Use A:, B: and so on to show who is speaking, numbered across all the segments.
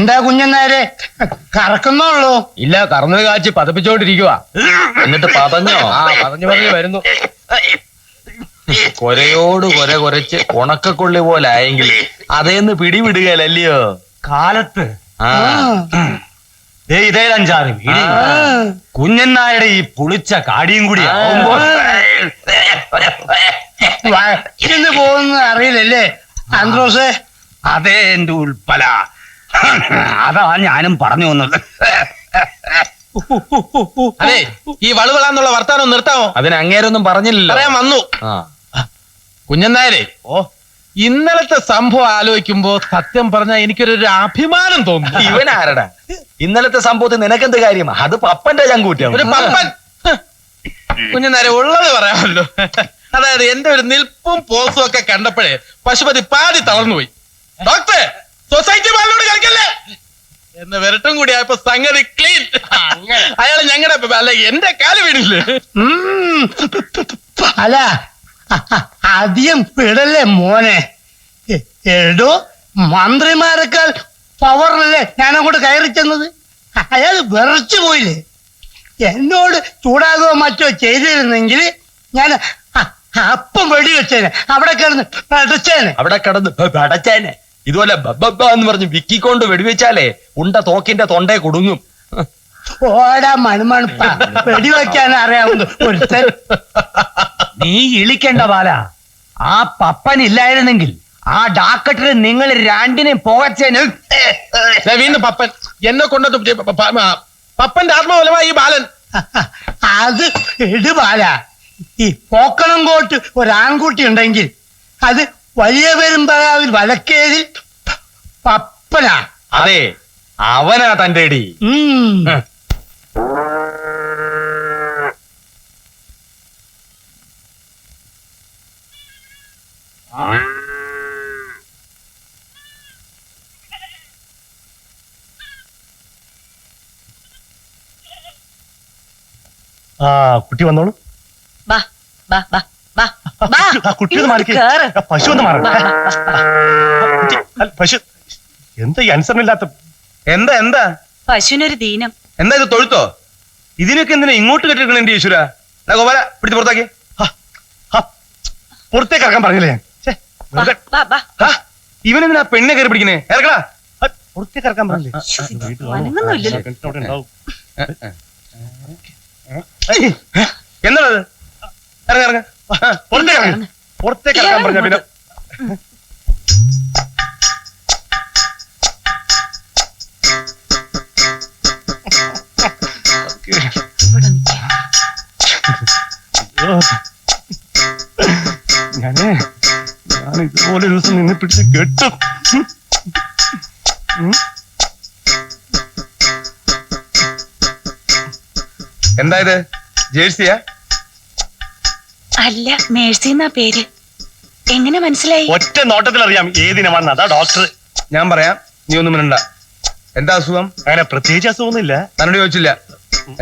A: എന്താ കുഞ്ഞന്നേരെ? കറക്കുന്നുള്ളൂ.
B: ഇല്ല കറന്നത് കാച്ചി പതപ്പിച്ചോണ്ടിരിക്കുക
C: എന്നിട്ട് പതഞ്ഞോ?
B: ആ പതഞ്ഞു പറഞ്ഞു വരുന്നു.
C: കൊരയോട് കൊര കൊരച്ച് ഉണക്കക്കൊള്ളി പോലെ ആയെങ്കിൽ അതേന്ന് പിടിവിടുകയല്ലല്ലയോ?
D: കാലത്ത്. ഇതേ അഞ്ചാറ് വീടി കുഞ്ഞന്നായുടെ ഈ പുളിച്ച കാടിയും കൂടി ആവുമ്പോ
A: അറിയില്ലല്ലേ? ആന്ത്രോസ്
D: അതേ എന്റെ ഉൾപ്പല. അതാ ഞാനും പറഞ്ഞു വന്നത്.
E: അതെ ഈ വളുവളാന്നുള്ള വർത്താനം നിർത്താമോ?
C: അതിന് അങ്ങേരൊന്നും പറഞ്ഞില്ലല്ലോ.
E: പറയാൻ വന്നു. കുഞ്ഞന്നായരെ ഓ. ഇന്നലത്തെ സംഭവം ആലോചിക്കുമ്പോ സത്യം പറഞ്ഞാൽ എനിക്കൊരു അഭിമാനം തോന്നുന്നു.
C: ഇവൻ ആരടാ ഇന്നലത്തെ സംഭവത്തിൽ നിനക്കെന്ത് കാര്യമാ? അത് പപ്പന്റെ ചങ്കൂറ്റം.
E: ഒരു പപ്പൻ. കുഞ്ഞന്നാരെ ഉള്ളത് പറയാമല്ലോ. അതായത് എന്റെ ഒരു നിൽപ്പും പോസും ഒക്കെ കണ്ടപ്പോഴേ പശുപതി പാതി തളർന്നുപോയി. ഡോക്ടറെ സൊസൈറ്റി ബാലിനോട് കളിക്കല്ലേ? എന്ന് വിരട്ടും കൂടി ആയപ്പോ സംഗതി ക്ലീൻ അയാൾ ഞങ്ങളുടെ അല്ല എന്റെ കാൽ വീണില്ലേ?
A: ഉം. അല്ല അധികം വിടല്ലേ മോനെ? എടോ മന്ത്രിമാരെക്കാൾ ഞാൻ ഞാനങ്ങോട്ട് കയറി ചെന്നത്? അയാൾ വിറച്ചു പോയില്ലേ? എന്നോട് ചൂടാകുകയോ മറ്റോ ചെയ്തിരുന്നെങ്കിൽ ഞാൻ അപ്പം വെടിവെച്ചേനെ. അവിടെ കിടന്ന് അടച്ചേനെ
C: അവിടെ കിടന്ന് അടച്ചേനെ ഇതുപോലെ ബബ്ബ എന്ന് പറഞ്ഞ് വിക്കിക്കൊണ്ട് വെടിവെച്ചാലേ ഉണ്ട തോക്കിന്റെ തൊണ്ടേ കുടുങ്ങും.
A: ഓടാ മണുമണുപ്പ വെടിവെക്കാൻ അറിയാവുന്ന ഒരുത്തൻ.
D: നീ ഇളിക്കണ്ട ബാല. ആ പപ്പൻ ഇല്ലായിരുന്നെങ്കിൽ ആ ഡാക്കറ്റിൽ നിങ്ങൾ രണ്ടിനെ പോകച്ചേന്.
E: വീണ്ടും പപ്പൻ. എന്നെ കൊണ്ടത് പപ്പന്റെ ആത്മബലമായി ഈ ബാലൻ.
A: അത് ഇടുപാല ഈ പോക്കണം കോട്ട് ഒരാൺകുട്ടി ഉണ്ടെങ്കിൽ അത് വലിയ പെരുമ്പഴാവിൽ വലക്കേതിൽ പപ്പനാ.
C: അതെ അവനാ തന്റെ ഇടി
F: ആ കുട്ടി വന്നോളൂ.
G: ബാ ബാ ബാ
F: കുട്ടി ഒന്ന് മാറിക്കേ. പശു ഒന്ന് മാറ
G: ബാ, ബാ, ബാ.
F: കുട്ടി, അല്ല, പശു. എന്താ ഈ അനുസരണമില്ലാത്ത
E: എന്താ എന്താ?
G: പശുവിനൊരു ദീനം.
E: എന്താ ഇത് തൊഴുത്തോ? ഇതിനൊക്കെ എന്തിനാ ഇങ്ങോട്ട് കെട്ടിരിക്കണ എന്റെ ഈശ്വര? ഗോപാല പിടിച്ച് പുറത്താക്കി.
F: പുറത്തേക്ക് ഇറക്കാൻ പറഞ്ഞില്ലേ ഞാൻ?
E: എന്തിനാ പെണ്ണെ കയറി പിടിക്കണേ? ഇറക്കടാ.
F: പുറത്തേക്ക് ഇറക്കാൻ പറഞ്ഞില്ലേ.
E: എന്താണത്? ഇറങ്ങ ഇറങ്ങ.
F: പുറത്തേക്ക് ഇറക്കാൻ പറഞ്ഞ പിന്നെ. ഞാനേ ഞാൻ ഇതുപോലെ ഒരു ദിവസം നിന്നെ പിടിച്ച് കെട്ടും ഉം. ഉം.
E: എന്താ ഇത് ജേഴ്സിയാ
G: അല്ല മേഴ്സി എന്നാ പേര്. എങ്ങനെ മനസ്സിലായി?
F: ഒറ്റ നോട്ടത്തിൽ അറിയാം ഏതിനമാണെന്ന് അതാ ഡോക്ടർ
E: ഞാൻ പറയാം നീ ഒന്നും മിണ്ട എന്താ അസുഖം?
F: അങ്ങനെ പ്രത്യേകിച്ച് അസുഖമൊന്നുമില്ല.
E: തന്നോട് ചോദിച്ചില്ല.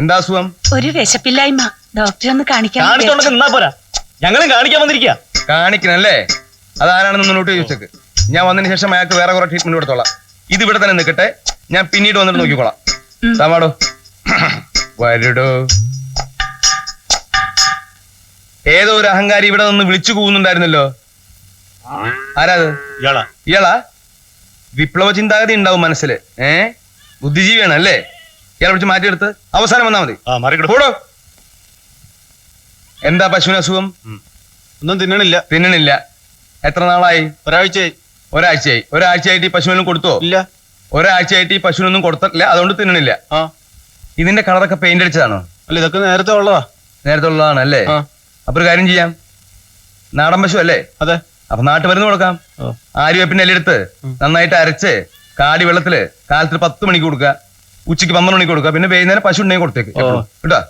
E: എന്താ അസുഖം?
G: ഒരു വിശപ്പില്ലായ്മ. ഡോക്ടറെ ഒന്ന് കാണിക്കാൻ
F: കാണിച്ചോണ്ടൊക്കെ നിന്നാ പോരാ. ഞങ്ങളും കാണിക്കാൻ വന്നിരിക്കുക
E: കാണിക്കണല്ലേ? അതാരാണെന്ന് മുന്നോട്ട് ചോദിച്ചേക്ക് ഞാൻ വന്നതിന് ശേഷം അയാൾക്ക് വേറെ കുറെ ട്രീറ്റ്മെന്റ് കൊടുത്തോളാം. ഇത് ഇവിടെ തന്നെ നിൽക്കട്ടെ. ഞാൻ പിന്നീട് വന്നിട്ട് നോക്കിക്കോളാം. താമാടോ വരടോ. ഏതോ ഒരു അഹങ്കാരി ഇവിടെ നിന്ന് വിളിച്ചു കൂവുന്നുണ്ടായിരുന്നല്ലോ? ആരാത്?
F: ഇയാളാ.
E: ഇയാളാ? വിപ്ലവ ചിന്താഗതി ഉണ്ടാവും മനസ്സിൽ ഏ? ബുദ്ധിജീവിയാണ് അല്ലേ? ഇയാളെ വിളിച്ച് മാറ്റിയെടുത്ത് അവസാനം വന്നാ മതി. കൂടോ എന്താ പശുവിന് അസുഖം?
D: ഒന്നും തിന്നണില്ല.
E: തിന്നണില്ല. എത്ര നാളായി?
D: ഒരാഴ്ചയായി.
E: ഒരാഴ്ചയായി. ഒരാഴ്ചയായിട്ട് ഈ പശുവിനും കൊടുത്തോ?
D: ഇല്ല.
E: ഒരാഴ്ചയായിട്ട് ഈ പശുവിനൊന്നും കൊടുത്തിട്ടില്ല. അതുകൊണ്ട് തിന്നണില്ല.
D: ആ.
E: ഇതിന്റെ കളറൊക്കെ പെയിന്റ് അടിച്ചതാണോ?
D: അല്ല ഇതൊക്കെ നേരത്തെ ഉള്ളതാ.
E: നേരത്തെ ഉള്ളതാണ് അല്ലേ. അപ്പൊ ഒരു കാര്യം ചെയ്യാം. നാടൻ പശു അല്ലേ?
D: അതെ.
E: അപ്പൊ നാട്ടുമരുന്ന് കൊടുക്കാം. ആര്യവേപ്പിന്റെ എല്ലെടുത്ത് നന്നായിട്ട് അരച്ച് കാടി വെള്ളത്തിൽ കാലത്ത് പത്ത് മണിക്ക് കൊടുക്കുക. ഉച്ചയ്ക്ക് പന്ത്രണ്ട് മണിക്ക് കൊടുക്കുക. പിന്നെ വൈകുന്നേരം പശു ഉണ്ടെങ്കിൽ കൊടുത്തേക്ക്. കേട്ടോ.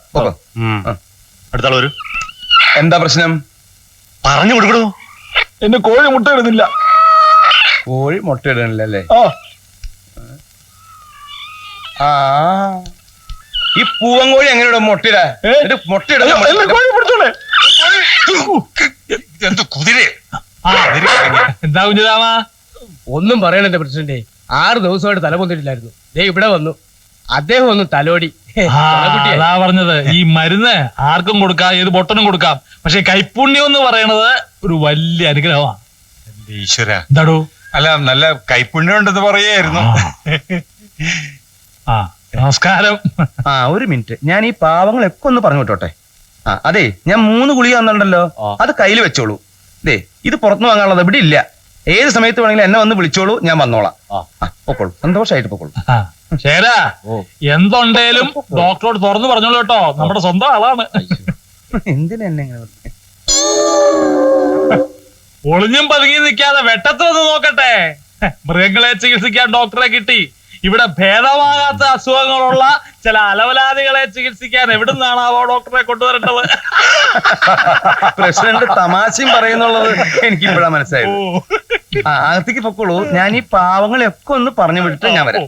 F: അടുത്താൾ വരൂ.
E: എന്താ പ്രശ്നം?
F: പറഞ്ഞു കൊടുക്കണോ?
C: എന്റെ കോഴി മുട്ട ഇടുന്നില്ല.
E: കോഴി മുട്ട ഇടുന്നില്ല അല്ലേ?
C: ആ.
E: ആ. ഈ പൂവൻ കോഴി എങ്ങനെയാ മുട്ടയിടാ എന്നിട്ട് എന്ത് കുതിര?
B: എന്താ കുഞ്ഞുതാമ
H: ഒന്നും പറയണെന്റെ പ്രസിഡന്റ്. ആറ് ദിവസമായിട്ട് തല പൊന്നിട്ടില്ലായിരുന്നു ദേ ഇവിടെ വന്നു. അദ്ദേഹം ഒന്ന് തലോടി.
I: ആ. അതാ പറഞ്ഞത്. ഈ മരുന്ന് ആർക്കും കൊടുക്കാം ഏത് പൊട്ടനും കൊടുക്കാം. പക്ഷെ കൈപ്പുണ്യം എന്ന് പറയണത് ഒരു വലിയ അനുഗ്രഹമാണ്
J: എന്റെ ഈശ്വര.
I: എന്താടോ?
J: അല്ല നല്ല കൈപ്പുണ്യം ഉണ്ടെന്ന് പറയായിരുന്നു
I: ആ. നമസ്കാരം.
E: ആ ഒരു മിനിറ്റ്. ഞാൻ ഈ പാവങ്ങളൊക്കെ ഒന്ന് പറഞ്ഞു വിട്ടോട്ടെ. ആ അതെ ഞാൻ മൂന്ന് ഗുളിക തന്നിട്ടുണ്ടല്ലോ. അത് കയ്യിൽ വെച്ചോളൂ. ദേ ഇത് പുറത്തുനിന്ന് വാങ്ങാനുള്ളത് ഇവിടെ ഇല്ല. ഏത് സമയത്ത് വേണമെങ്കിലും എന്നെ വന്ന് വിളിച്ചോളൂ ഞാൻ വന്നോളാം. പൊക്കോളൂ. സന്തോഷമായിട്ട് പൊക്കോളൂ.
I: ശരാ എന്തുണ്ടേലും ഡോക്ടറോട് തുറന്നു പറഞ്ഞോളൂ കേട്ടോ. നമ്മുടെ സ്വന്തം ആളാണ്.
E: എന്തിനാ എന്നെ ഇങ്ങനെ വിളിച്ചേ?
I: ഒളിഞ്ഞും പതുങ്ങി നിൽക്കാതെ വെട്ടത്ത് വന്ന് നോക്കട്ടെ. മൃഗങ്ങളെ ചികിത്സിക്കാൻ ഡോക്ടറെ കിട്ടി. ഇവിടെ ഭേദമാകാത്ത അസുഖങ്ങളുള്ള ചില അലവലാദികളെ ചികിത്സിക്കാൻ എവിടുന്നാണ് ആ ഡോക്ടറെ കൊണ്ടുവരേണ്ടത്?
E: പ്രസിഡന്റ് തമാശയും പറയുന്നുള്ളത് എനിക്ക് ഇപ്പോഴാ മനസ്സിലായത് അകത്തേക്ക് പൊക്കോളൂ. ഞാൻ ഈ പാവങ്ങളെയൊക്കെ ഒന്ന് പറഞ്ഞു വിട്ടിട്ട് ഞാൻ വരാം.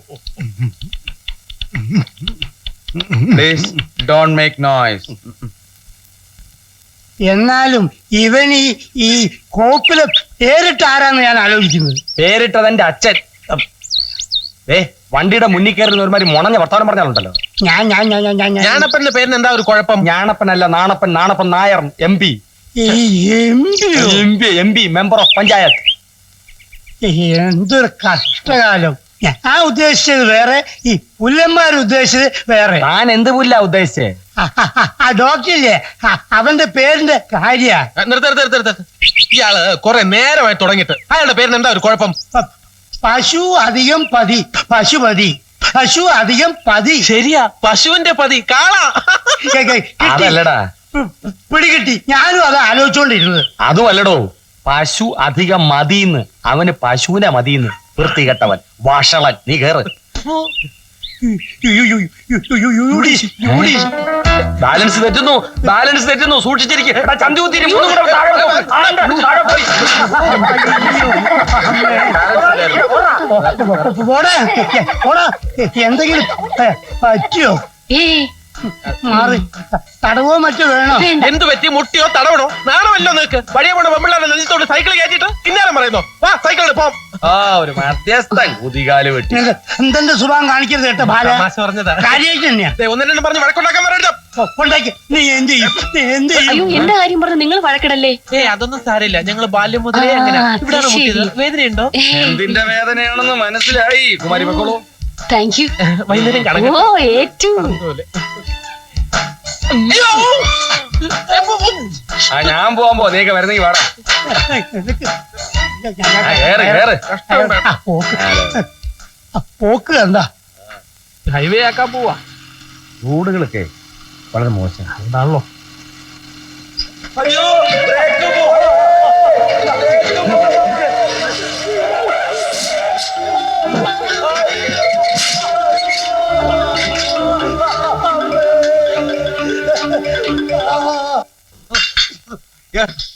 E: പ്ലീസ് ഡോണ്ട് മേക്ക് നോയ്സ്
A: എന്നാലും ഇവൻ ഈ ഈ കോപ്പിലെ പേരിട്ട് ആരാന്ന് ഞാൻ ആലോചിക്കുന്നത്?
C: പേരിട്ടത് എന്റെ അച്ഛൻ. ഏ വണ്ടിയുടെ മുന്നിൽ കയറുന്ന ഒരുമാതിരി മുണഞ്ഞ വർത്താനം പറഞ്ഞാലുണ്ടല്ലോ.
A: ഞാൻ ഞാൻ ഞാൻ ഞാൻ ഞാൻ ഞാൻ.
K: ഞാനപ്പന്റെ പേരിന് എന്താ ഒരു കുഴപ്പം?
C: ഞാണപ്പനല്ല നാണപ്പൻ നാണപ്പൻ നായർ എം പി.
A: ഈ?
C: M P M P member of panchayat.
A: എന്തൊരു കഷ്ടകാലം. ഞാൻ ഉദ്ദേശിച്ചത് വേറെ ഈ പുല്ലന്മാർ ഉദ്ദേശിച്ചത് വേറെ.
C: ഞാൻ എന്ത് പുല്ല ഉദ്ദേശിച്ചേ?
A: ആ, ആ, ആ, ആ ഡോക്ടറില്ലേ? ആ, അവന്റെ പേരിന്റെ കാര്യ.
K: നിർത്ത നിർത്ത നിർത്ത നിർത്ത. ഇയാൾ കുറെ നേരമായി തുടങ്ങിട്ട് അയാളുടെ പേരിന് എന്താ ഒരു കുഴപ്പം?
A: പശു അധികം പതി. പശുപതി പശു അധികം പതി.
K: ശരിയാ. പശുവിന്റെ പതി. കാളാ.
A: കെ- കെ- കിട്ടി.
C: അതല്ലടാ.
A: പി- പിടികിട്ടി. ഞാനും അത് ആലോചിച്ചോണ്ടിരുന്നത്.
C: അതും അല്ലടോ പശു അധികം മതിന്ന്. അവന് പശുവിനെ മതിന്ന്. വൃത്തികെട്ടവൻ. വഷളൻ. നീ കേറ്. ബാലൻസ് തെറ്റുന്നു ബാലൻസ് തെറ്റുന്നു. സൂക്ഷിച്ചിരിക്കും.
A: എന്തെങ്കിലും പറ്റിയോ? മാറി. തടവോ മറ്റോ വേണോ?
K: എന്ത് പറ്റി? മുട്ടിയോ തടവണോ? നാണമല്ലോ നിനക്ക്. വഴിയെ പോണ പെമ്പിള്ളാരെ നെഞ്ചത്തോട് സൈക്കിൾ കയറ്റിട്ട് ഇന്നേരം പറയുന്നോ? വാ സൈക്കിളിൽ പോം.
C: ആ ഒരു മധ്യസ്ഥൻ കുതികാൽ വെട്ടി.
A: എന്തെന്റെ സുഭാവം കാണിക്കരുത് കേട്ടോ ബാല.
K: പറഞ്ഞതാ.
A: കാര്യമായിട്ട് തന്നെയാ.
K: ദേ, ഒന്ന് രണ്ടും പറഞ്ഞ് വഴക്കുണ്ടാക്കാൻ
A: ഓ, ഉണ്ടാക്കി നീ എന്ത് ചെയ്യും? നീ എന്ത്
L: അയ്യോ
A: ചെയ്യും
L: എന്റെ കാര്യം പറഞ്ഞു നിങ്ങൾ വഴക്കിടല്ലേ?
K: ഏ അതൊന്നും സാരമില്ല. ഞങ്ങൾ ബാല്യം മുതലേ അങ്ങനെ.
L: അത്
K: ഇവിടെയാണ് മുട്ടിയത്? വേദനയുണ്ടോ?
C: എന്തിന്റെ വേദനയാണെന്ന് മനസ്സിലായി. കുമാരി മക്കളോ
L: താങ്ക് യു.
K: വൈകുന്നേരം കടങ്ങ
L: ഓ ഏറ്റു
C: ആ ഞാൻ പോവാൻ പോ. നീക്ക വരുന്നെങ്കി വേണം കേറ് കേറ്.
A: ആ, പോക്ക്. ആ, പോക്ക് എന്താ
I: ഹൈവേ ആക്കാൻ പോവാ.
E: റോഡുകളൊക്കെ വളരെ മോശം.
I: എന്താണല്ലോ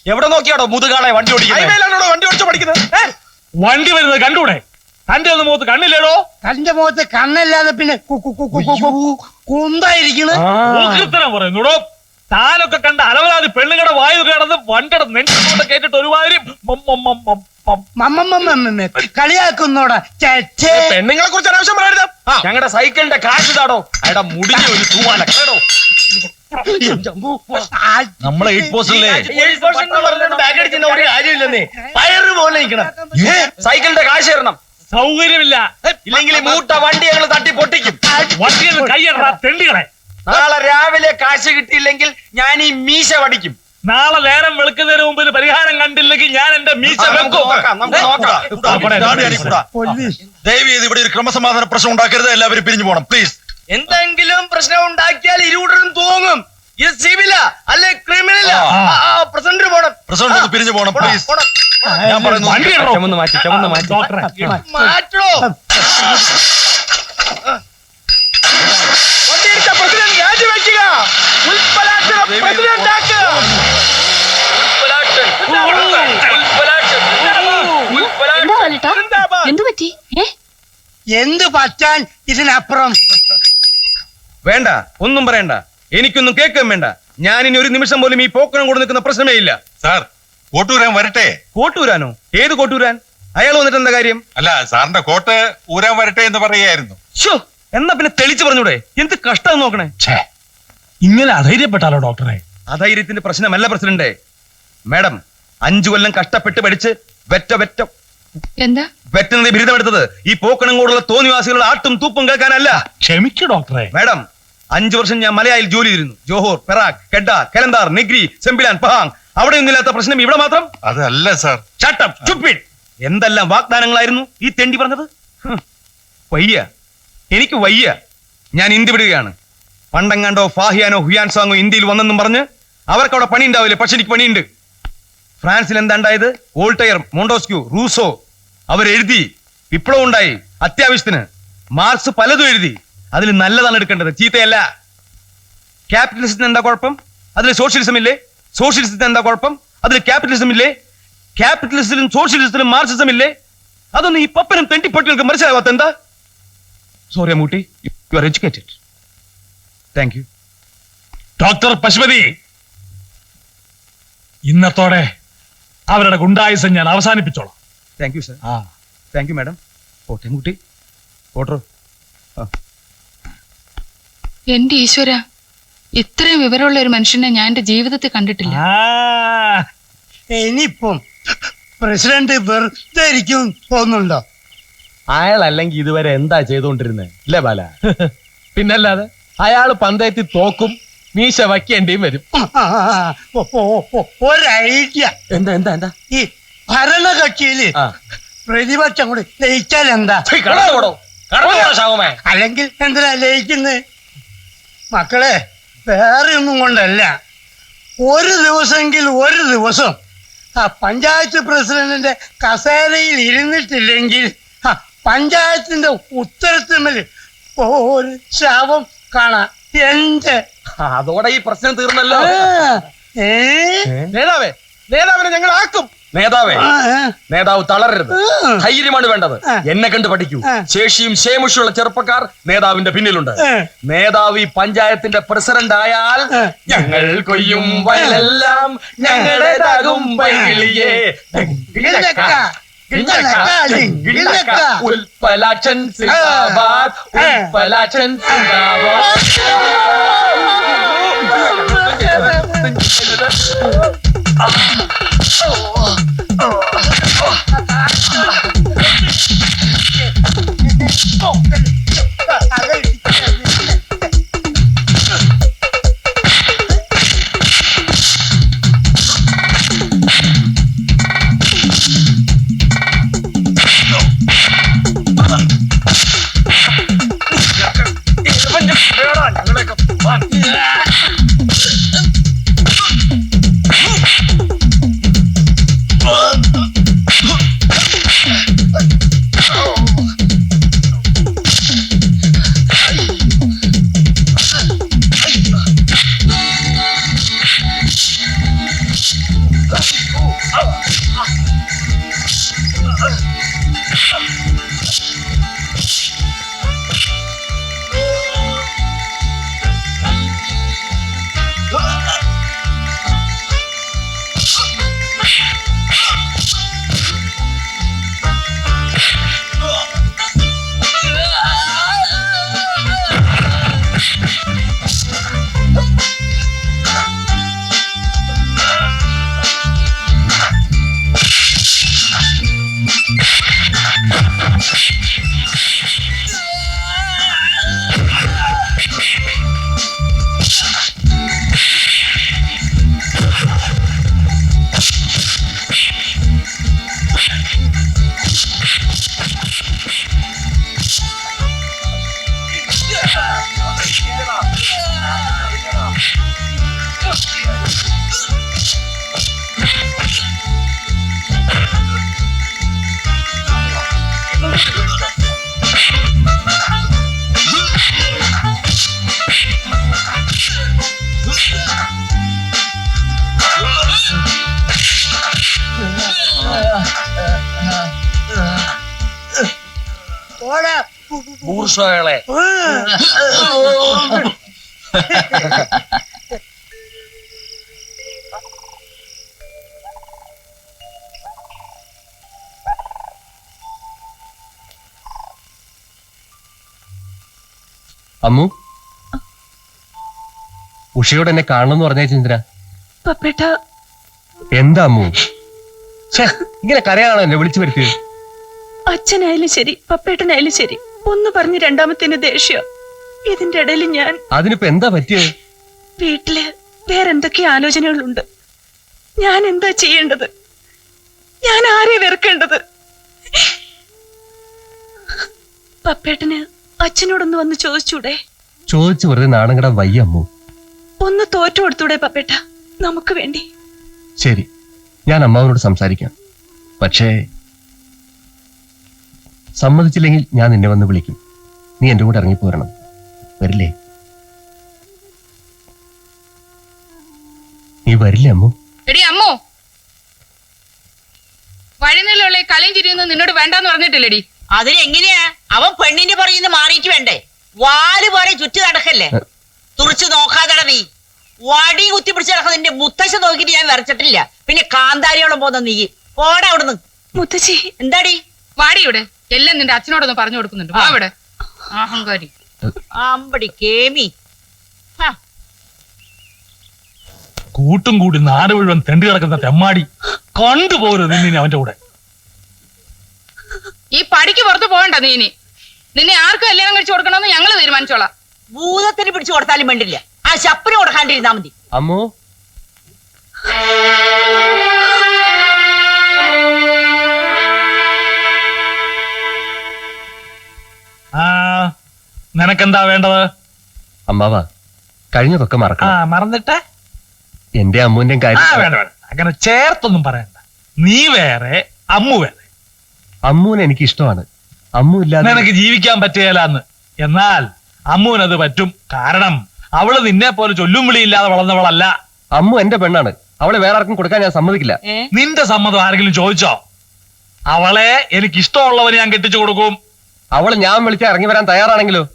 C: എവിടെ നോക്കിയാടോ മുതുകാളെ വണ്ടി ഓടിക്കുന്നത്?
K: വണ്ടി ഓടിച്ചു പഠിക്കുന്നത്?
I: വണ്ടി വരുന്നത് കണ്ടൂടെ? തന്റെ ഒന്ന് മുഖത്ത് കണ്ണില്ലേടോ?
A: തന്റെ മുഖത്ത് കണ്ണില്ലാതെ പിന്നെ കു- കു- കു- കു- കു- കു-
I: പറയുന്നുടോ? താനൊക്കെ കണ്ട അലവലാതി പെണ്ണുങ്ങളുടെ വായു കിടന്ന് വണ്ടട നെഞ്ചോട്ട് കേട്ടിട്ട് ഒരുമാതിരി
A: കളിയാക്കുന്നോടാ
K: പെണ്ണുങ്ങളെ കുറിച്ച് അനാവശ്യം പറയരുത്.
C: ഞങ്ങളുടെ സൈക്കിളിന്റെ കാശ് താടോ അയാളുടെ മുടിഞ്ഞ ഒരു തൂവാല. കേടോ?
J: നമ്മളെ എയ്റ്റ് പോസ്റ്റല്ലേ
C: സൈക്കിളിന്റെ കാശ് തരണം.
I: സൗകര്യമില്ല.
C: ഇല്ലെങ്കിൽ ഈ മൂട്ട വണ്ടി ഞങ്ങൾ തട്ടി പൊട്ടിക്കും.
I: വണ്ടി കൈയിട തെണ്ടികളെ.
C: നാളെ രാവിലെ കാശ് കിട്ടിയില്ലെങ്കിൽ ഞാൻ ഈ മീശ വടിക്കും
I: നാളെ നേരം വെളുക്കുന്നതിന് മുമ്പ് പരിഹാരം കണ്ടില്ലെങ്കിൽ ഞാൻ എന്റെ മീശ വെക്കും.
A: ദൈവം.
J: ദയവ് ചെയ്ത് ഇവിടെ ഒരു ക്രമസമാധാന പ്രശ്നം ഉണ്ടാക്കരുത് എല്ലാവരും പിരിഞ്ഞു പോകണം പ്ലീസ്.
C: എന്തെങ്കിലും പ്രശ്നം ഉണ്ടാക്കിയാൽ ഇരുകൂട്ടരും തൂങ്ങും. ഇത് സിവില അല്ലെ ക്രിമിനല
J: ആ.
C: പ്രസിഡന്റ് പോണം.
J: പ്രസിഡന്റ് പിരിഞ്ഞു പോകണം പ്ലീസ് ഞാൻ പറയുന്നു
C: മാറ്റി മാറ്റി. മാറ്റോ
K: വണ്ടി പ്രസിഡന്റ് രാജിവെക്കുക പ്രസിഡന്റ് ആക്കുക.
L: എന്താ പറ്റി
A: എന്ത് പറ്റാൻ ഇതിനപ്പുറം?
E: വേണ്ട ഒന്നും പറയണ്ട. എനിക്കൊന്നും കേൾക്കാൻ വേണ്ട. ഞാൻ ഇനി ഒരു നിമിഷം പോലും ഈ പോക്കണം കൊണ്ട് നിൽക്കുന്ന പ്രശ്നമേ ഇല്ല.
J: സാർ കോട്ടൂരാൻ വരട്ടെ.
E: കോട്ടൂരാനോ? ഏത് കോട്ടൂരാൻ? അയാൾ വന്നിട്ട് എന്താ കാര്യം?
J: അല്ല സാറിന്റെ കോട്ട് ഊരാൻ വരട്ടെ എന്ന് പറയായിരുന്നു
E: ഷോ എന്നാ പിന്നെ തെളിച്ചു പറഞ്ഞൂടെ? എന്ത് കഷ്ടം നോക്കണേ?
I: ഇങ്ങനെ അധൈര്യപ്പെട്ടാലോ ഡോക്ടറെ?
E: അധൈര്യത്തിന്റെ പ്രശ്നമല്ല പ്രസിഡന്റ്. മാഡം അഞ്ചു കൊല്ലം കഷ്ടപ്പെട്ട് പഠിച്ച് വെറ്റ വെറ്റ
L: എന്താ?
E: വെറ്റനറി ബിരുദമെടുത്തത് ഈ പോക്കണങ്കോടുള്ള തോന്നിവാസികളുടെ ആട്ടും തൂപ്പും കേൾക്കാനല്ല.
I: ക്ഷമിക്കൂ ഡോക്ടറെ.
E: മാഡം അഞ്ചു വർഷം ഞാൻ മലയാളിൽ ജോലി ചെയ്തിരുന്നു. Johor Perak Kedah Kelantan Negeri Sembilan Pahang. അവിടെ ഒന്നില്ലാത്ത പ്രശ്നം ഇവിടെ മാത്രം?
J: അതല്ല സാർ.
E: ചട്ടം ചുപ്പിഡ് എന്തെല്ലാം വാഗ്ദാനങ്ങളായിരുന്നു ഈ തെണ്ടി പറഞ്ഞത്? വയ്യ. എനിക്ക് വയ്യ. ഞാൻ ഇന്ത്യ വിടുകയാണ്. പണ്ടങ്ങാണ്ടോ ഫാഹിയാനോ ഹുയാൻ സാങ്ങോ ഇന്ത്യയിൽ വന്നെന്നും പറഞ്ഞ് അവർക്ക് അവിടെ പണി ഉണ്ടാവില്ല പക്ഷെ എനിക്ക് പണിയുണ്ട്. ഫ്രാൻസിൽ എന്താ ഉണ്ടായത്? Voltaire Montesquieu Rousseau. അവരെഴുതി. വിപ്ലവം ഉണ്ടായി. അത്യാവശ്യത്തിന്. മാർക്സ് പലതും എഴുതി. അതിൽ നല്ലതാണ് എടുക്കേണ്ടത്. ചീത്തയല്ല. ക്യാപിറ്റലിസത്തിന് എന്താ കുഴപ്പം? അതിൽ സോഷ്യലിസം ഇല്ലേ? സോഷ്യലിസത്തിന് എന്താ കുഴപ്പം? അതിൽ ക്യാപിറ്റലിസം ഇല്ലേ? ക്യാപിറ്റലിസത്തിലും സോഷ്യലിസത്തിലും മാർക്സിസം ഇല്ലേ? അതൊന്നും ഈ പപ്പനും തെണ്ടിപ്പട്ടികൾക്ക് മനസ്സിലാവാത്ത എന്താ? Sorry Ammootty. You are educated thank you
I: doctor Pasupathi. ഇന്നത്തോടെ അവരുടെ ഗുണ്ടായുസം ഞാൻ അവസാനിപ്പിച്ചോളാം.
E: താങ്ക് യു സർ
I: ആ.
E: താങ്ക് യു മാഡം ഓട്ടെ കുട്ടി ഓട്ടോ
L: എന്റെ ഈശ്വര ഇത്രയും വിവരമുള്ള ഒരു മനുഷ്യനെ ഞാൻ എന്റെ ജീവിതത്തിൽ കണ്ടിട്ടില്ല.
I: ആ
A: ഇനിയിപ്പം പ്രസിഡന്റ് വെറുതെ ഇരിക്കും തോന്നുന്നുണ്ടോ?
H: അയാൾ അല്ലെങ്കിൽ ഇതുവരെ എന്താ ചെയ്തുകൊണ്ടിരുന്നത് ഇല്ലേ ബാല? പിന്നല്ലാതെ അയാൾ പന്തയത്തി തോക്കും മീശ വയ്ക്കേണ്ടിയും വരും.
A: ഒരു ഐഡിയ
H: എന്താ എന്താ എന്താ?
A: ഈ
H: ഭരണകക്ഷിയിൽ.
A: പ്രതിപക്ഷം കൂടി ലയിച്ചാൽ എന്താ അല്ലെങ്കിൽ എന്തിനാ ലയിക്കുന്നത് മക്കളെ വേറെ ഒന്നും കൊണ്ടല്ല. ഒരു ദിവസമെങ്കിൽ ഒരു ദിവസം ആ പഞ്ചായത്ത് പ്രസിഡന്റിന്റെ കസേരയിൽ ഇരുന്നിട്ടില്ലെങ്കിൽ ആ പഞ്ചായത്തിന്റെ ഉത്തരത്തിന്മേൽ ഒരു ശവം കാണാം. എന്റെ
C: അതോടെ ഈ പ്രശ്നം തീർന്നല്ലോ?
H: നേതാവേ നേതാവിനെ ഞങ്ങൾ ആക്കും.
C: നേതാവേ. നേതാവ് തളരരുത്. ധൈര്യമാണ് വേണ്ടത്. എന്നെ കണ്ട് പഠിക്കൂ. ശേഷിയും ശേമുഷുള്ള ചെറുപ്പക്കാർ നേതാവിന്റെ പിന്നിലുണ്ട്. നേതാവ് ഈ പഞ്ചായത്തിന്റെ പ്രസിഡന്റ് ആയാൽ ഞങ്ങൾ കൊയ്യും വയലെല്ലാം ഞങ്ങളുടേതാകും
A: ഗില്ലക്ക.
C: ഉൽപ്പലാക്ഷൻ സിന്ദാബാദ് ഉൽപ്പലാക്ഷൻ സിന്ദാബാദ്. ബൂർഷോകളെ.
H: അമ്മു? ഉഷയോട് എന്നെ കാണണം എന്ന് ചന്ദ്ര
M: പപ്പേട്ട.
H: എന്താ അമ്മു? ഇങ്ങനെ കരയാണോ എന്നെ വിളിച്ചു വരുത്തിയത്?
M: അച്ഛനായാലും ശരി പപ്പേട്ടനായാലും ശരി ഒന്ന് പറഞ്ഞ് രണ്ടാമത്തേന് ദേഷ്യം? ഇതിന്റെ ഇടയിൽ ഞാൻ
H: അതിനിപ്പോ എന്താ പറ്റിയത്
M: വീട്ടിൽ വേറെന്തൊക്കെ ആലോചനകളുണ്ട്? ഞാൻ എന്താ ചെയ്യേണ്ടത്? ഞാൻ ആരെ വെറുക്കേണ്ടത്? പപ്പേട്ടന് അച്ഛനോടൊന്ന് വന്ന് ചോദിച്ചൂടെ?
H: ചോദിച്ചു വെറുതെ നാണങ്ങട വയ്യമ്മു
M: ഒന്ന് തോറ്റു കൊടുത്തൂടെ പപ്പേട്ട നമുക്ക് വേണ്ടി?
H: ശരി ഞാൻ അമ്മാവനോട് സംസാരിക്കാം. പക്ഷേ സമ്മതിച്ചില്ലെങ്കിൽ ഞാൻ നിന്നെ വന്ന് വിളിക്കും. നീ എന്റെ കൂടെ ഇറങ്ങിപ്പോരണം വരില്ലേ? നീ വരില്ലേ അമ്മു?
L: എടി അമ്മോ. വഴിനിലുള്ള കളിയും ചിരിയൊന്നും നിന്നോട് വേണ്ടെന്ന് പറഞ്ഞിട്ടില്ലടി.
N: അതിനെങ്ങനെയാ അവൻ പെണ്ണിന്റെ പറയുന്ന മാറിയിട്ട് വേണ്ടേ? വാൽ പോലെ ചുറ്റി നടക്കല്ലേ? തുറച്ചു നോക്കാതട നീ. വടി കുത്തി പിടിച്ച് നടക്കുന്ന നിന്റെ മുത്തശ്ശ നോക്കിയിട്ട് ഞാൻ വരച്ചിട്ടില്ല. പിന്നെ കാന്താരിയോളം പോന്ന നീ. പോടാ അവിടുന്ന്.
M: മുത്തശ്ശി.
N: എന്താടി?
L: വാടി ഇവിടെ എല്ലാം നിന്റെ അച്ഛനോടൊന്ന് പറഞ്ഞു കൊടുക്കുന്നുണ്ട്. വാ ഇവിടെ അഹങ്കാരി.
N: അമ്പടി കേമി.
I: കൂട്ടും കൂടി നാട് മുഴുവൻ തെണ്ടി കിടക്കുന്ന തെമ്മാടി കണ്ടുപോകരുത് നീ അവന്റെ കൂടെ.
L: ഈ പടിക്ക് പുറത്ത് പോകണ്ട നീ ഇനി. നിന്നെ ആർക്കും കല്യാണം കഴിച്ചു കൊടുക്കണമെന്ന് ഞങ്ങൾ തീരുമാനിച്ചോളാം.
N: ഭൂതത്തിന് പിടിച്ചു കൊടുത്താലും വേണ്ടില്ല. ആ ശപ്പിന് കൊടുക്കാണ്ടിരുന്നാ മതി.
H: അമ്മു.
I: ആ നിനക്കെന്താ വേണ്ടത്?
H: അമ്മാവ കഴിഞ്ഞതൊക്കെ
I: ആ
H: മറക്കണം
I: മറന്നിട്ട്?
H: എന്റെ അമ്മുവിന്റെ
I: ആ
H: കാര്യം
I: വേണ്ട വേണ്ട. അങ്ങനെ ചേർത്തൊന്നും പറയണ്ട. നീ വേറെ അമ്മു വേറെ.
H: അമ്മുവിനെ എനിക്ക് ഇഷ്ടമാണ് അമ്മു ഇല്ലാതെ
I: നിനക്ക് ജീവിക്കാൻ പറ്റുകയില്ലെന്ന്. എന്നാൽ അമ്മുവിനത് പറ്റും. കാരണം അവൾ നിന്നെ പോലെ ചൊല്ലും വിളിയില്ലാതെ വളർന്നവളല്ല.
H: അമ്മു എന്റെ പെണ്ണാണ്. അവളെ വേറെ ആർക്കും കൊടുക്കാൻ ഞാൻ സമ്മതിക്കില്ല.
I: നിന്റെ സമ്മതം ആരെങ്കിലും ചോദിച്ചോ? അവളെ എനിക്ക് ഇഷ്ടമുള്ളവന് ഞാൻ കെട്ടിച്ചു കൊടുക്കും.
H: അവൾ ഞാൻ വിളിച്ചാൽ ഇറങ്ങി വരാൻ തയ്യാറാണെങ്കിലോ?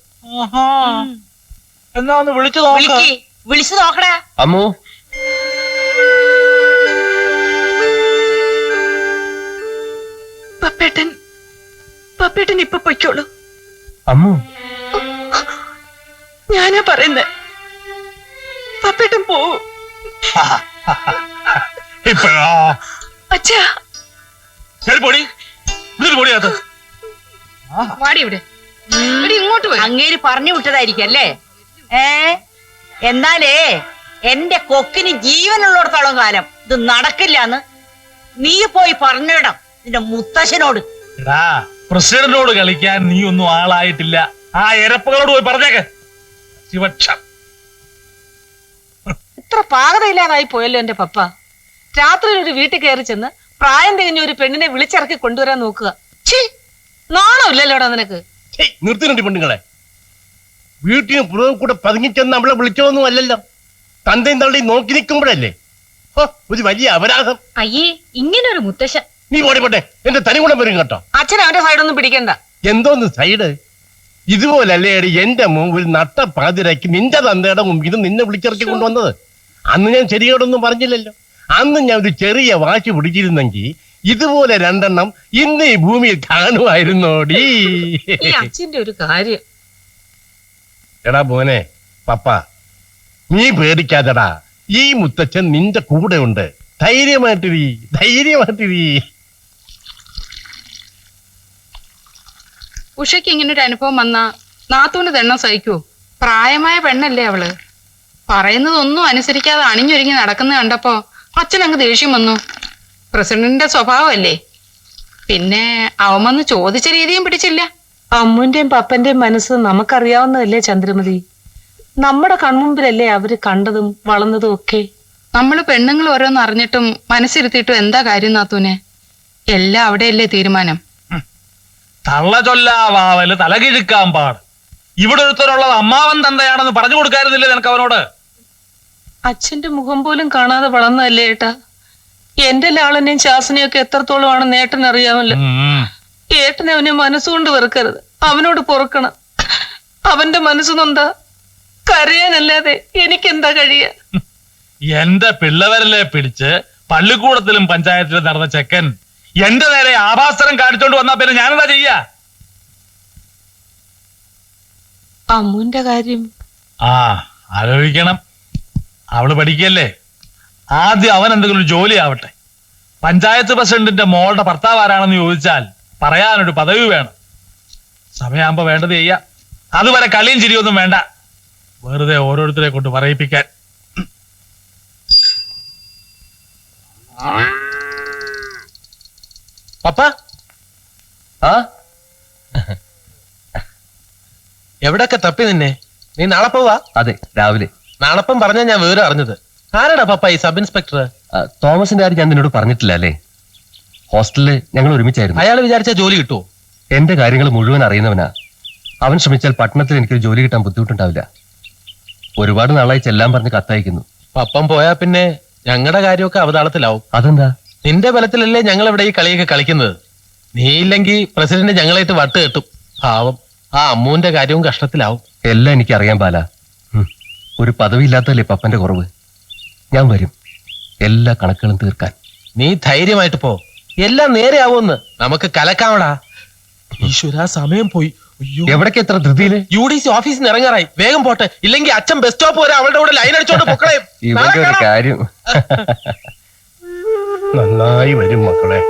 I: എന്നാ ഒന്ന് വിളിച്ചു
N: വിളിക്ക്. വിളിച്ചു നോക്കടാ.
H: അമ്മു.
M: പപ്പേട്ടൻ പപ്പേട്ടൻ ഇപ്പൊ പൊയ്ക്കോളൂ.
H: അമ്മു.
M: ഞാനാ പറയുന്നേ. പപ്പേട്ടൻ പോവൂ
I: ഇപ്പഴോ?
M: അച്ഛാ.
I: ശരി പൊടി. ഇതിൽ പൊടിയാത്ത
L: വാടി ഇവിടെ. ഇങ്ങോട്ട് വരും.
N: അങ്ങേര് പറഞ്ഞു വിട്ടതായിരിക്കും അല്ലേ? ഏ? എന്നാലേ എന്റെ കൊക്കിന് ജീവനുള്ളിടത്തോളം കാലം ഇത് നടക്കില്ലാന്ന് നീ പോയി പറഞ്ഞിടണം നിന്റെ മുത്തശ്ശനോട്.
I: എടാ പ്രസിഡന്റിനോട് കളിക്കാൻ നീ ഒന്നും ആളായിട്ടില്ല. ആ എരപ്പകളോട് പോയി പറഞ്ഞേക്ക്. ശിവക്ഷം.
O: ഇത്ര പാകതയില്ലാതായി പോയല്ലോ എന്റെ പപ്പ. രാത്രി ഒരു വീട്ടിൽ കയറി ചെന്ന് പ്രായം തികഞ്ഞ ഒരു പെണ്ണിനെ വിളിച്ചിറക്കി കൊണ്ടുവരാൻ നോക്കുക. ഛീ! നാണമില്ലല്ലോടാ നിനക്ക്.
J: നിർത്തിനുണ്ട് പെണ്ണുങ്ങളെ. വീട്ടിന് പുറകെ കൂടെ പതുങ്ങിച്ചെന്ന് നമ്മളെ വിളിച്ചതൊന്നും അല്ലല്ലോ. തന്തയും തള്ളി നോക്കി നിൽക്കുമ്പോഴല്ലേ? ഒരു വലിയ അപരാധം.
O: അയ്യേ ഇങ്ങനെ ഒരു മുത്തശ്ശ.
J: നീ പോടെ പോട്ടെ എന്റെ തനി കൂടെ വരും കേട്ടോ.
O: അച്ഛൻ അവന്റെ സൈഡൊന്നും പിടിക്കണ്ട.
J: എന്തോന്ന് സൈഡ്? ഇതുപോലല്ലേ എന്റെ മുമ്പിൽ നട്ട പാതിരാക്കി നിന്റെ തന്തയുടെ മുമ്പിൽ ഇത് നിന്നെ വിളിച്ചിറക്കി കൊണ്ടുവന്നത്? അന്ന് ഞാൻ ശരിയോടൊന്നും പറഞ്ഞില്ലല്ലോ. അന്ന് ഞാൻ ഒരു ചെറിയ വാശി പിടിച്ചിരുന്നെങ്കിൽ ഇതുപോലെ രണ്ടെണ്ണം ഇന്ന് ഈ ഭൂമിയിൽ കാണുമായിരുന്നോടി.
O: ഈ അച്ഛന്റെ ഒരു കാര്യം.
J: എടാ മോനെ പപ്പ നീ പേടിക്കാതെടാ. ഈ മുത്തച്ഛൻ നിന്റെ കൂടെ ഉണ്ട് ധൈര്യമായിട്ടിരി ധൈര്യമായിട്ടിരി.
L: ഉഷയ്ക്ക് ഇങ്ങനെ ഒരു അനുഭവം വന്നാ നാത്തൂന് തെണ്ണം സഹിക്കുവോ? പ്രായമായ പെണ്ണല്ലേ അവൾ. പറയുന്നതൊന്നും അനുസരിക്കാതെ അണിഞ്ഞൊരുങ്ങി നടക്കുന്ന കണ്ടപ്പോ അച്ഛൻ അങ്ങ് ദേഷ്യം വന്നു. പ്രസിഡന്റിന്റെ സ്വഭാവമല്ലേ? പിന്നെ അവമെന്ന് ചോദിച്ച രീതിയും പിടിച്ചില്ല.
O: അമ്മുന്റെയും പപ്പന്റെയും മനസ്സ് നമുക്കറിയാവുന്നതല്ലേ ചന്ദ്രമതി? നമ്മുടെ കൺമുമ്പിലല്ലേ അവർ കണ്ടതും വളർന്നതും ഒക്കെ?
L: നമ്മൾ പെണ്ണുങ്ങൾ ഓരോന്ന് അറിഞ്ഞിട്ടും മനസ്സിരുത്തിയിട്ടും എന്താ കാര്യം നാത്തൂനെ? എല്ലാം അവിടെയല്ലേ തീരുമാനം.
I: തള്ള ചൊല്ലാവാവൽ തലകിഴുക്കാൻ പാട്. ഇവിടെ ഒരുത്തരുള്ളത് അമ്മാവൻ തന്തയാണെന്ന് പറഞ്ഞു കൊടുക്കാറുന്നില്ലേ നിനക്ക് അവനോട്?
O: അച്ഛന്റെ മുഖം പോലും കാണാതെ വളർന്നതല്ലേ ഏട്ടാ? എന്റെ ലാളനെയും ശാസനയും ഒക്കെ എത്രത്തോളമാണ് നേട്ടൻ അറിയാമല്ലോ. ഏട്ടനെ അവനെ മനസ്സുകൊണ്ട് വെറുക്കരുത്. അവനോട് പൊറുക്കണം. അവന്റെ മനസ്സ് നൊന്താ കരയാനല്ലാതെ എനിക്കെന്താ കഴിയ
I: എന്റെ പിള്ളവരലെ പിടിച്ച് പള്ളിക്കൂടത്തിലും പഞ്ചായത്തിലും നടന്ന ചെക്കൻ? എന്റെ നേരെ ആഭാസരം കാണിച്ചോണ്ട് വന്നാ പിന്നെ ഞാനെന്താ ചെയ്യ?
O: അമ്മുന്റെ കാര്യം
I: ആ ആലോചിക്കണം. അവൾ പഠിക്കല്ലേ? ആദ്യം അവൻ എന്തെങ്കിലും ഒരു ജോലി ആവട്ടെ പഞ്ചായത്ത് പ്രസിഡന്റിന്റെ മോളുടെ ഭർത്താവ് ആരാണെന്ന് ചോദിച്ചാൽ പറയാനൊരു പദവി വേണം. സമയമാകുമ്പോ വേണ്ടത് ചെയ്യാം. അതുവരെ കളിയും ചിരിയൊന്നും വേണ്ട. വെറുതെ ഓരോരുത്തരെ കൊണ്ട് പറയിപ്പിക്കാൻ.
K: പപ്പ?
H: ആ?
K: എവിടൊക്കെ തപ്പി നിന്നെ? നീ നാളെ പോവാ?
H: അതെ രാവിലെ.
K: നാളെപ്പം പറഞ്ഞാ ഞാൻ വേറെ അറിഞ്ഞത്. ആരാടാ പപ്പ ഈ സബ് ഇൻസ്പെക്ടർ
H: തോമസിന്റെ കാര്യം ഞാൻ നിന്നോട് പറഞ്ഞിട്ടില്ല അല്ലേ? ഹോസ്റ്റലിൽ ഞങ്ങൾ ഒരുമിച്ചായിരുന്നു.
K: അയാൾ വിചാരിച്ച ജോലി കിട്ടുമോ
H: എന്റെ കാര്യങ്ങൾ മുഴുവൻ അറിയുന്നവനാ. അവൻ ശ്രമിച്ചാൽ പട്ടണത്തിൽ എനിക്കൊരു ജോലി കിട്ടാൻ ബുദ്ധിമുട്ടുണ്ടാവില്ല. ഒരുപാട് നാളായി ചെല്ലാൻ പറഞ്ഞ് കത്തയക്കുന്നു.
K: പപ്പം പോയാ പിന്നെ ഞങ്ങളുടെ കാര്യമൊക്കെ അവതാളത്തിലാവും.
H: അതെന്താ?
K: നിന്റെ ബലത്തിലല്ലേ ഞങ്ങൾ ഇവിടെ ഈ കളിയൊക്കെ കളിക്കുന്നത്. നീ ഇല്ലെങ്കിൽ പ്രസിഡന്റ് ഞങ്ങളായിട്ട് വട്ട് കെട്ടും. പാവം. ആ അമ്മുവിന്റെ കാര്യവും കഷ്ടത്തിലാവും.
H: എല്ലാം എനിക്ക് അറിയാൻ പാല ഒരു പദവി ഇല്ലാത്തല്ലേ പപ്പന്റെ കുറവ്? ഞാൻ വരും. എല്ലാ കണക്കുകളും തീർക്കാൻ.
K: നീ ധൈര്യമായിട്ട് പോ. എല്ലാം നേരെ ആവുമെന്ന് നമുക്ക് കലക്കാവടാ. ഈശ്വര സമയം പോയി. അയ്യോ.
H: എവിടേക്ക് എത്ര ധൃതിയിൽ?
K: യു ഡി സി ഓഫീസിൽ നിന്ന് ഇറങ്ങാറായി. വേഗം പോട്ടെ. ഇല്ലെങ്കിൽ അച്ഛൻ ബസ് സ്റ്റോപ്പ് വരെ അവളുടെ കൂടെ ലൈൻ അടിച്ചോണ്ട് പൊക്കളെ
H: ഇവന്റെ ഒരു കാര്യം.
J: നന്നായി വരും മക്കളെ.